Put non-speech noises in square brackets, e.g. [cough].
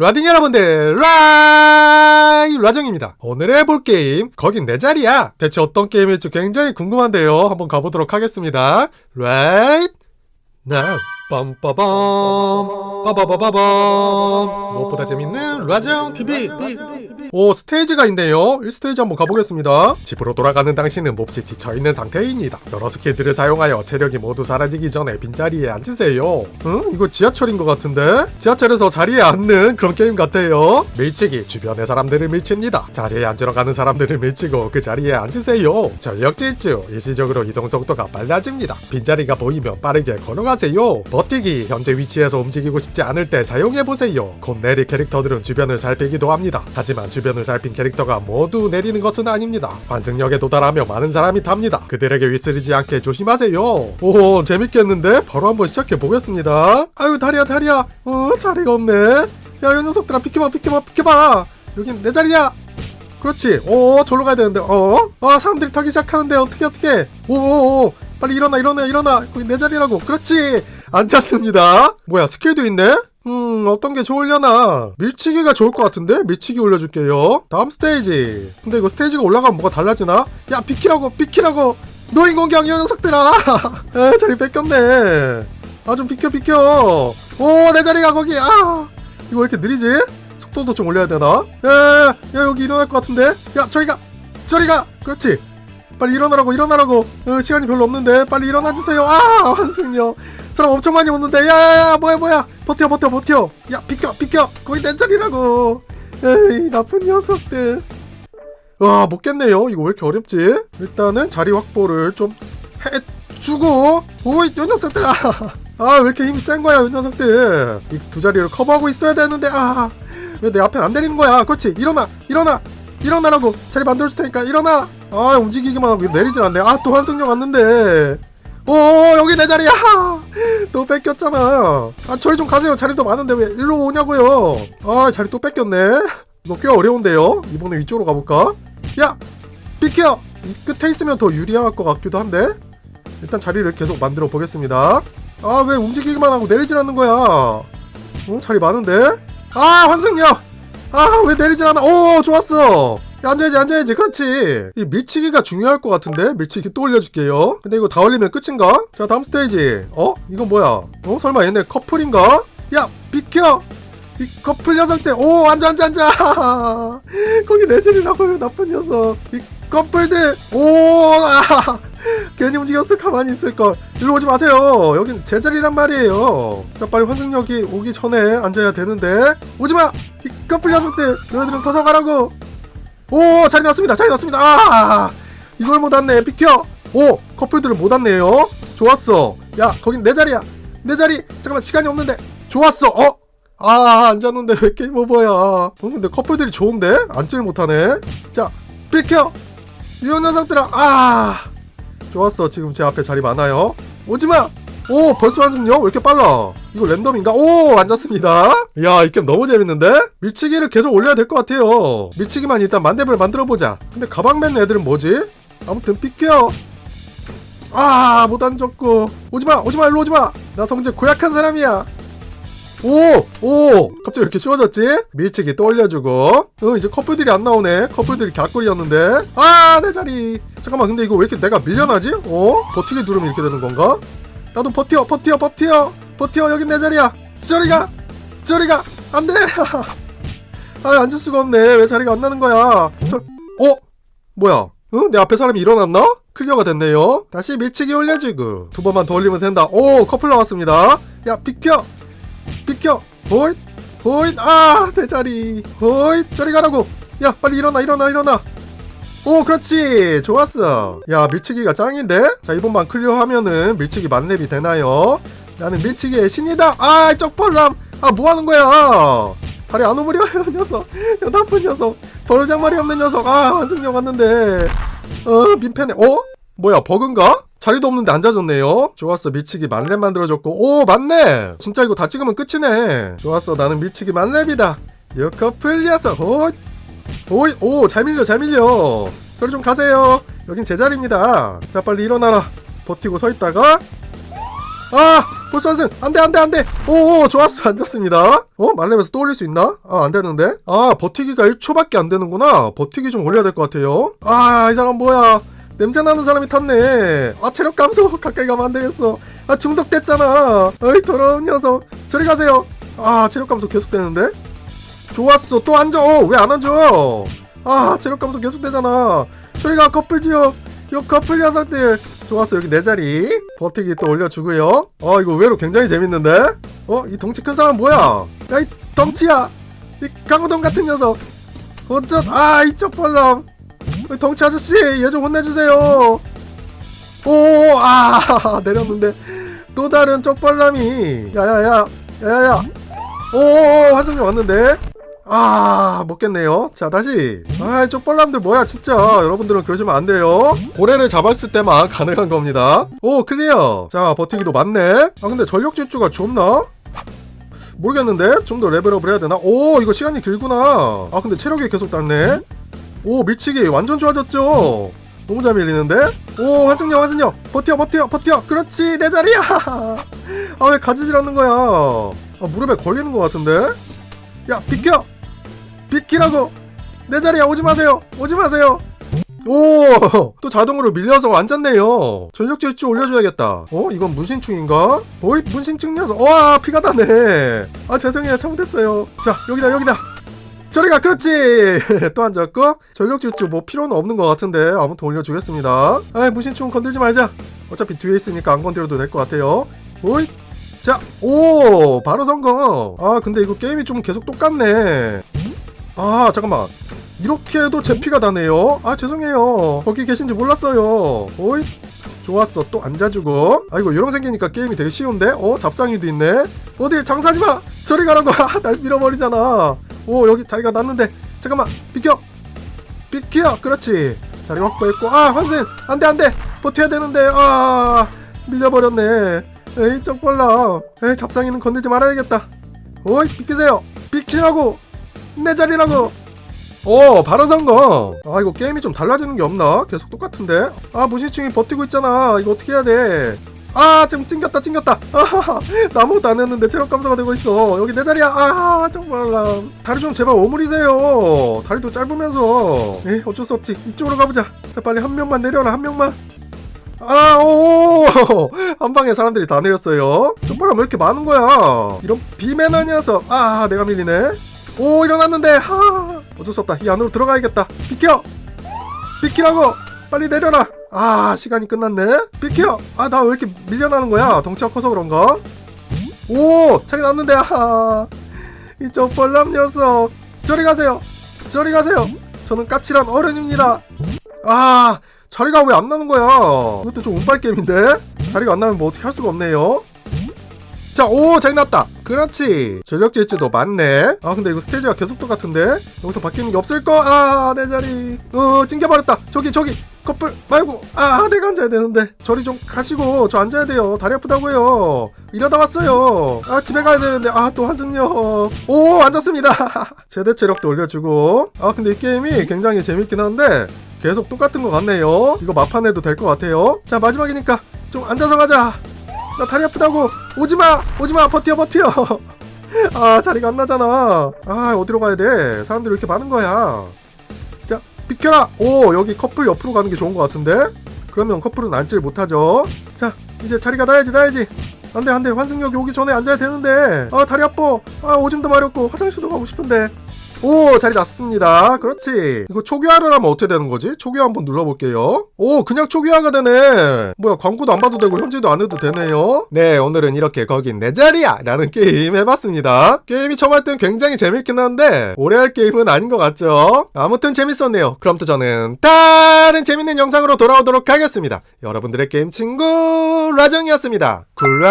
라딩 여러분들 라이 라정입니다. 오늘 해볼 게임 거긴 내 자리야. 대체 어떤 게임일지 굉장히 궁금한데요. 한번 가보도록 하겠습니다. Right now 빰빠밤 빠바바바밤 무엇보다 재밌는 라정 TV 오 스테이지가 있네요. 1스테이지 한번 가보겠습니다. 집으로 돌아가는 당신은 몹시 지쳐있는 상태입니다. 여러 스킬들을 사용하여 체력이 모두 사라지기 전에 빈자리에 앉으세요. 응? 이거 지하철인 것 같은데? 지하철에서 자리에 앉는 그런 게임 같아요. 밀치기. 주변의 사람들을 밀칩니다. 자리에 앉으러 가는 사람들을 밀치고 그 자리에 앉으세요. 전력 질주. 일시적으로 이동 속도가 빨라집니다. 빈자리가 보이면 빠르게 걸어가세요 버티기 현재 위치에서 움직이고 싶지 않을 때 사용해보세요. 곧 내리 캐릭터들은 주변을 살피기도 합니다. 하지만 주변을 살핀 캐릭터가 모두 내리는 것은 아닙니다. 환승역에 도달하며 많은 사람이 탑니다. 그들에게 휘쓸리지 않게 조심하세요. 오 재밌겠는데? 바로 한번 시작해 보겠습니다. 아유 다리야 다리야. 어 자리가 없네. 야이 녀석들아 비켜봐 비켜봐 비켜봐. 여긴 내 자리야. 그렇지. 오 절로 가야 되는데. 어? 아 사람들이 타기 시작하는데 어떻게 어떻게? 오오오. 빨리 일어나 일어나 일어나. 거기 내 자리라고. 그렇지 앉았습니다. 뭐야 스킬도 있네? 음 어떤 게 좋으려나? 밀치기가 좋을 것 같은데? 밀치기 올려줄게요. 다음 스테이지. 근데 이거 스테이지가 올라가면 뭐가 달라지나? 야 비키라고 비키라고! 노인 공격 이 녀석들아! [laughs] 에 자리 뺏겼네. 아 좀 비켜 비켜. 오 내 자리가 거기! 아 이거 왜 이렇게 느리지? 속도도 좀 올려야 되나? 야 야 야 야, 여기 일어날 것 같은데? 야 저리가! 저리가! 그렇지. 빨리 일어나라고 일어나라고. 어, 시간이 별로 없는데 빨리 일어나 주세요. 아 환승요 사람 엄청 많이 오는데 야야야 뭐야 뭐야. 버텨 버텨 버텨. 야 비켜 비켜. 거기 내 자리라고. 에이 나쁜 녀석들. 와 못겠네요. 이거 왜 이렇게 어렵지? 일단은 자리 확보를 좀 해주고. 오이 이 녀석들아 아 왜 이렇게 힘이 센 거야 이 녀석들. 이 두 자리를 커버하고 있어야 되는데 아. 왜 내 앞에 안 내리는 거야? 그렇지. 일어나 일어나 일어나라고 자리 만들어줄 테니까 일어나. 아 움직이기만 하고 내리질 않네. 아또 환승역 왔는데 오 여기 내 자리야. 또 뺏겼잖아. 아 저리 좀 가세요. 자리도 많은데 왜 일로 오냐고요. 아 자리 또 뺏겼네. 이거 꽤 어려운데요? 이번에 위쪽으로 가볼까? 야 비켜! 이 끝에 있으면 더 유리할 것 같기도 한데? 일단 자리를 계속 만들어 보겠습니다. 아 왜 움직이기만 하고 내리질 않는 거야? 어 자리 많은데? 아 환승역 아왜 내리질 않아? 오 좋았어! 야, 앉아야지 앉아야지. 그렇지. 이 밀치기가 중요할 것 같은데? 밀치기 또 올려줄게요. 근데 이거 다 올리면 끝인가? 자 다음 스테이지. 어? 이건 뭐야? 어? 설마 얘네 커플인가? 야 비켜! 이 커플 녀석들 오 앉아 앉아 앉아! [laughs] 거기 내 자리라고요 나쁜 녀석. 이 커플들 오! 아, [laughs] 괜히 움직였어 가만히 있을걸. 일로 오지 마세요. 여긴 제 자리란 말이에요. 자 빨리 환승역이 오기 전에 앉아야 되는데. 오지마! 이 커플 녀석들 너희들은 서서 가라고 오 자리 났습니다. 자리 났습니다. 아 이걸 못 왔네. 비켜. 오 커플들은 못 왔네요. 좋았어. 야 거긴 내 자리야. 내 자리. 잠깐만 시간이 없는데. 좋았어. 어? 아 앉았는데 왜 게임 오버야? 어 근데 커플들이 좋은데? 앉지를 못하네. 자 비켜. 이 녀석들아 아 좋았어. 지금 제 앞에 자리 많아요. 오지마 오 벌써 한승요? 왜 이렇게 빨라? 이거 랜덤인가? 오 앉았습니다. 야이 게임 너무 재밌는데? 밀치기를 계속 올려야 될 것 같아요. 밀치기만 일단 만렙을 만들어 보자. 근데 가방 맨 애들은 뭐지? 아무튼 비켜 아못 앉았고. 오지마 오지마 일로 오지마. 나 성질 고약한 사람이야. 오! 오! 갑자기 왜 이렇게 쉬워졌지? 밀치기 또 올려주고. 어 이제 커플들이 안 나오네. 커플들이 갸꿀이었는데. 아 내 자리. 잠깐만 근데 이거 왜 이렇게 내가 밀려나지? 어? 버티기 누르면 이렇게 되는 건가? 나도 버텨 버텨 버텨. 버텨 여긴 내 자리야. 저리가 저리가. 안돼. [laughs] 아 앉을 수가 없네. 왜 자리가 안 나는 거야? 저 어? 뭐야? 어? 내 앞에 사람이 일어났나? 클리어가 됐네요. 다시 밀치기 올려주고. 두 번만 더 올리면 된다. 오 커플 나왔습니다. 야 비켜. 비켜. 호잇. 호잇. 아내 자리. 호잇. 저리 가라고. 야 빨리 일어나 일어나 일어나 오 그렇지. 좋았어. 야 밀치기가 짱인데? 자 이번만 클리어하면은 밀치기 만렙이 되나요? 나는 밀치기의 신이다. 아 쪽벌람. 아 뭐하는 거야? 다리 안 오므려요 [laughs] 녀석. 야 나쁜 녀석. 버르장머리 없는 녀석. 아 환승역 왔는데. 어 민폐네. 어? 뭐야 버그인가? 자리도 없는데 앉아줬네요. 좋았어. 밀치기 만렙 만들어줬고. 오 맞네. 진짜 이거 다 찍으면 끝이네. 좋았어. 나는 밀치기 만렙이다. 녀석. 호 오이 오잘 밀려 잘 밀려. 저리 좀 가세요. 여긴 제 자리입니다. 자 빨리 일어나라. 버티고 서 있다가. 아 한승. 안돼 안돼 안돼. 오오 좋았어. 앉았습니다. 어 말레면서 또 올릴 수 있나? 아 안되는데. 아 버티기가 1초밖에 안 되는구나. 버티기 좀 올려야 될 것 같아요. 아 이 사람 뭐야? 냄새나는 사람이 탔네. 아 체력 감소. [laughs] 가까이 가면 안 되겠어. 아 중독됐잖아. 어이 더러운 녀석. 저리 가세요. 아 체력 감소 계속되는데 좋았어. 또 앉아 어왜 안 앉아 아 체력 감소 계속되잖아. 저리 가 커플 지역 요 커플 녀석들 좋았어. 여기 내 자리. 버티기 또 올려주고요. 어 이거 의외로 굉장히 재밌는데? 어 이 덩치 큰 사람 뭐야? 야 이 덩치야. 이 강호동 같은 녀석. 어쩌 아이 쪽벌람. 이 덩치 아저씨 얘 좀 혼내주세요. 오아 [laughs] 내렸는데. 또 다른 쪽벌람이. 야야야. 야야야. 오 환승이 왔는데 아 먹겠네요. 자 다시. 아 쪽벌람들 뭐야 진짜. 여러분들은 그러시면 안 돼요. 고래를 잡았을 때만 가능한 겁니다. 오 클리어. 자 버티기도 맞네. 아 근데 전력 질주가 좋나? 모르겠는데? 좀 더 레벨업을 해야 되나? 오 이거 시간이 길구나. 아 근데 체력이 계속 닿네. 오 밀치기 완전 좋아졌죠? 너무 잘 밀리는데? 오 환승력 환승력. 버텨 버텨 버텨. 그렇지 내 자리야. [laughs] 아 왜 가지질 않는 거야? 아 무릎에 걸리는 것 같은데? 야 비켜 비키라고. 내 자리야 오지 마세요. 오지 마세요. 오 또 자동으로 밀려서 앉았네요. 전력 질주 올려줘야겠다. 어 이건 문신충인가? 어이 문신충 녀석. 와 피가 나네. 아 죄송해요. 잘못했어요. 자 여기다 여기다. 저리가 그렇지. [laughs] 또 앉았고 전력 질주 뭐 필요는 없는 것 같은데 아무튼 올려주겠습니다. 아 문신충 건들지 말자. 어차피 뒤에 있으니까 안 건드려도 될 것 같아요. 오이 자, 오, 바로 성공. 아, 근데 이거 게임이 좀 계속 똑같네. 아, 잠깐만. 이렇게 해도 제 피가 나네요. 아, 죄송해요. 거기 계신지 몰랐어요. 오이. 좋았어. 또 앉아주고. 아이고, 거 생기니까 게임이 되게 쉬운데? 어, 잡상이도 있네. 어딜 장사하지 마! 저리 가라고. [laughs] 아, 날 밀어버리잖아. 오, 여기 자리가 났는데. 잠깐만. 비켜. 비켜. 그렇지. 자리 확보했고. 아, 환승. 안 돼, 안 돼. 버텨야 되는데. 아, 밀려버렸네. 에이 쪽벌라 에이 잡상이는 건들지 말아야겠다 오이 비키세요 비키라고 내 자리라고. 오 바로 성공 아 이거 게임이 좀 달라지는 게 없나? 계속 똑같은데? 아 무시충이 버티고 있잖아. 이거 어떻게 해야 돼 아 지금 찡겼다 찡겼다. 아하하. 나 아무것도 안 했는데 체력 감소가 되고 있어. 여기 내 자리야. 아 정말라 다리 좀 제발 오므리세요. 다리도 짧으면서. 에이 어쩔 수 없지. 이쪽으로 가보자. 자 빨리 한 명만 내려라 한 명만. 아, 오! [laughs] 한 방에 사람들이 다 내렸어요. 쪽바람 왜 이렇게 많은 거야? 이런 비매너 녀석. 아, 내가 밀리네. 오, 일어났는데. 하. 어쩔 수 없다. 이 안으로 들어가야겠다. 비켜! 비키라고! 빨리 내려라! 아, 시간이 끝났네. 비켜! 아, 나 왜 이렇게 밀려나는 거야? 덩치가 커서 그런가? 오! 차이 났는데. 아, 이 쪽벌람 녀석. 저리 가세요. 저리 가세요. 저는 까칠한 어른입니다. 아, 자리가 왜 안 나는 거야? 이것도 좀 운빨 게임인데? 자리가 안 나면 뭐 어떻게 할 수가 없네요. 자, 오, 자리 났다. 그렇지. 전력 질주도 많네. 아, 근데 이거 스테이지가 계속 똑같은데? 여기서 바뀌는 게 없을 거? 아, 내 자리. 어, 찡겨버렸다. 저기, 저기. 커플 말고. 아, 내가 앉아야 되는데. 저리 좀 가시고, 저 앉아야 돼요. 다리 아프다고요. 이러다 왔어요. 아, 집에 가야 되는데. 아, 또 한승력. 오, 앉았습니다. [laughs] 최대 체력도 올려주고. 아, 근데 이 게임이 굉장히 재밌긴 한데, 계속 똑같은 것 같네요. 이거 마판 해도 될 것 같아요. 자 마지막이니까 좀 앉아서 가자. 나 다리 아프다고. 오지마, 오지마, 버텨, 버텨. [laughs] 아 자리가 안 나잖아. 아 어디로 가야 돼? 사람들이 왜 이렇게 많은 거야. 자 비켜라. 오 여기 커플 옆으로 가는 게 좋은 것 같은데. 그러면 커플은 앉지를 못하죠. 자 이제 자리가 나야지, 나야지. 안돼 안돼 환승역이 오기 전에 앉아야 되는데 아 다리 아파 아 오줌도 마렵고 화장실도 가고 싶은데 오 자리 났습니다. 그렇지. 이거 초기화를 하면 어떻게 되는 거지? 초기화 한번 눌러볼게요. 오 그냥 초기화가 되네. 뭐야 광고도 안 봐도 되고 현질도 안 해도 되네요. 네 오늘은 이렇게 거긴 내 자리야 라는 [laughs] 게임 해봤습니다. 게임이 처음 할 땐 굉장히 재밌긴 한데 오래 할 게임은 아닌 것 같죠? 아무튼 재밌었네요. 그럼 또 저는 다른 재밌는 영상으로 돌아오도록 하겠습니다. 여러분들의 게임 친구 라정이었습니다. 굿라이